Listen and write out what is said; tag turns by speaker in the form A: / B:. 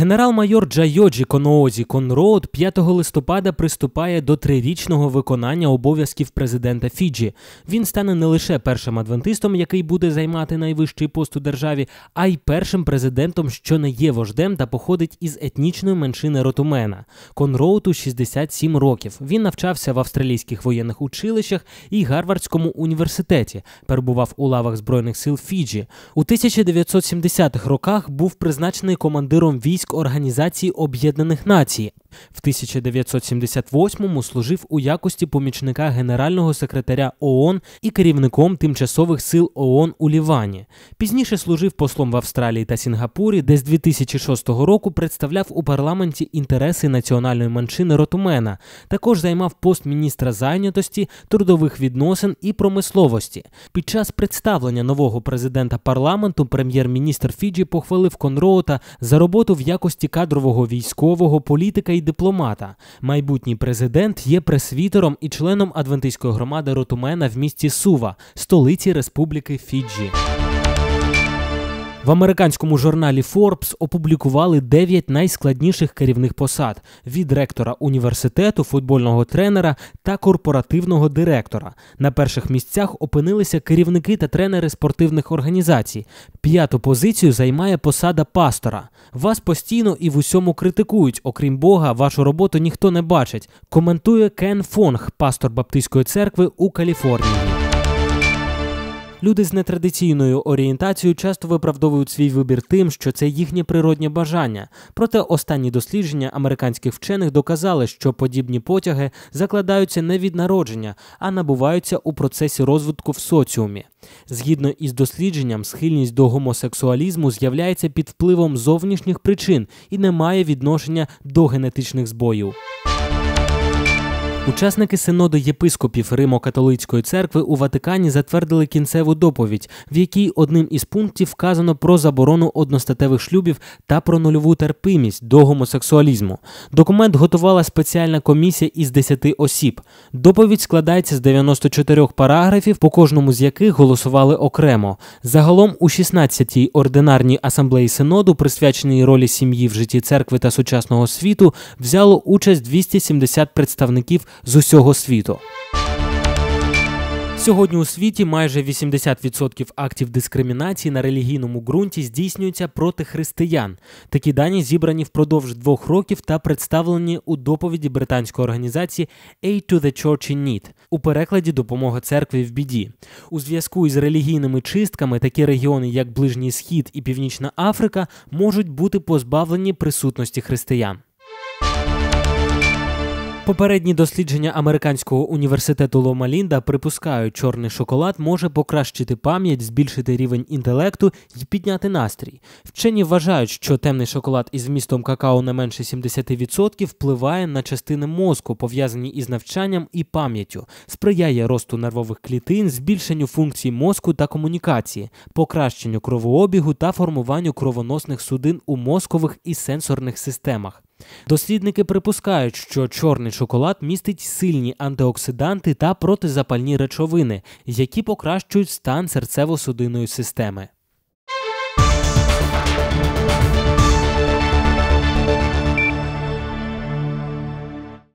A: Генерал-майор Джайоджі Коноозі Конроуд 5 листопада приступає до трирічного виконання обов'язків президента Фіджі. Він стане не лише першим адвентистом, який буде займати найвищий пост у державі, а й першим президентом, що не є вождем та походить із етнічної меншини Ротумена. Конроуту 67 років. Він навчався в австралійських воєнних училищах і Гарвардському університеті, перебував у лавах збройних сил Фіджі. У 1970-х роках був призначений командиром військ Організації Об'єднаних Націй. В 1978-му служив у якості помічника генерального секретаря ООН і керівником тимчасових сил ООН у Лівані. Пізніше служив послом в Австралії та Сінгапурі, де з 2006 року представляв у парламенті інтереси національної меншини Ротумена. Також займав пост міністра зайнятості, трудових відносин і промисловості. Під час представлення нового президента парламенту прем'єр-міністр Фіджі похвалив Конроута за роботу в якості кадрового військового політика і дипломата. Майбутній президент є пресвітером і членом адвентистської громади Ротумена в місті Сува, столиці Республіки Фіджі. В американському журналі Forbes опублікували 9 найскладніших керівних посад від ректора університету, футбольного тренера та корпоративного директора. На перших місцях опинилися керівники та тренери спортивних організацій. П'яту позицію займає посада пастора. Вас постійно і в усьому критикують. Окрім Бога, вашу роботу ніхто не бачить. Коментує Кен Фонг, пастор Баптистської церкви у Каліфорнії. Люди з нетрадиційною орієнтацією часто виправдовують свій вибір тим, що це їхнє природнє бажання. Проте останні дослідження американських вчених доказали, що подібні потяги закладаються не від народження, а набуваються у процесі розвитку в соціумі. Згідно із дослідженням, схильність до гомосексуалізму з'являється під впливом зовнішніх причин і не має відношення до генетичних збоїв. Учасники синоду єпископів Римо-католицької церкви у Ватикані затвердили кінцеву доповідь, в якій одним із пунктів вказано про заборону одностатевих шлюбів та про нульову терпимість до гомосексуалізму. Документ готувала спеціальна комісія із 10 осіб. Доповідь складається з 94 параграфів, по кожному з яких голосували окремо. Загалом у 16-й ординарній асамблеї синоду, присвяченій ролі сім'ї в житті церкви та сучасного світу, взяло участь 270 представників з усього світу. Сьогодні у світі майже 80% актів дискримінації на релігійному ґрунті здійснюються проти християн. Такі дані зібрані впродовж двох років та представлені у доповіді британської організації Aid to the Church in Need у перекладі Допомога церкві в біді. У зв'язку із релігійними чистками такі регіони, як Ближній Схід і Північна Африка, можуть бути позбавлені присутності християн. Попередні дослідження американського університету Лома Лінда припускають, чорний шоколад може покращити пам'ять, збільшити рівень інтелекту і підняти настрій. Вчені вважають, що темний шоколад із вмістом какао не менше 70% впливає на частини мозку, пов'язані із навчанням і пам'яттю, сприяє росту нервових клітин, збільшенню функцій мозку та комунікації, покращенню кровообігу та формуванню кровоносних судин у мозкових і сенсорних системах. Дослідники припускають, що чорний шоколад містить сильні антиоксиданти та протизапальні речовини, які покращують стан серцево-судинної системи.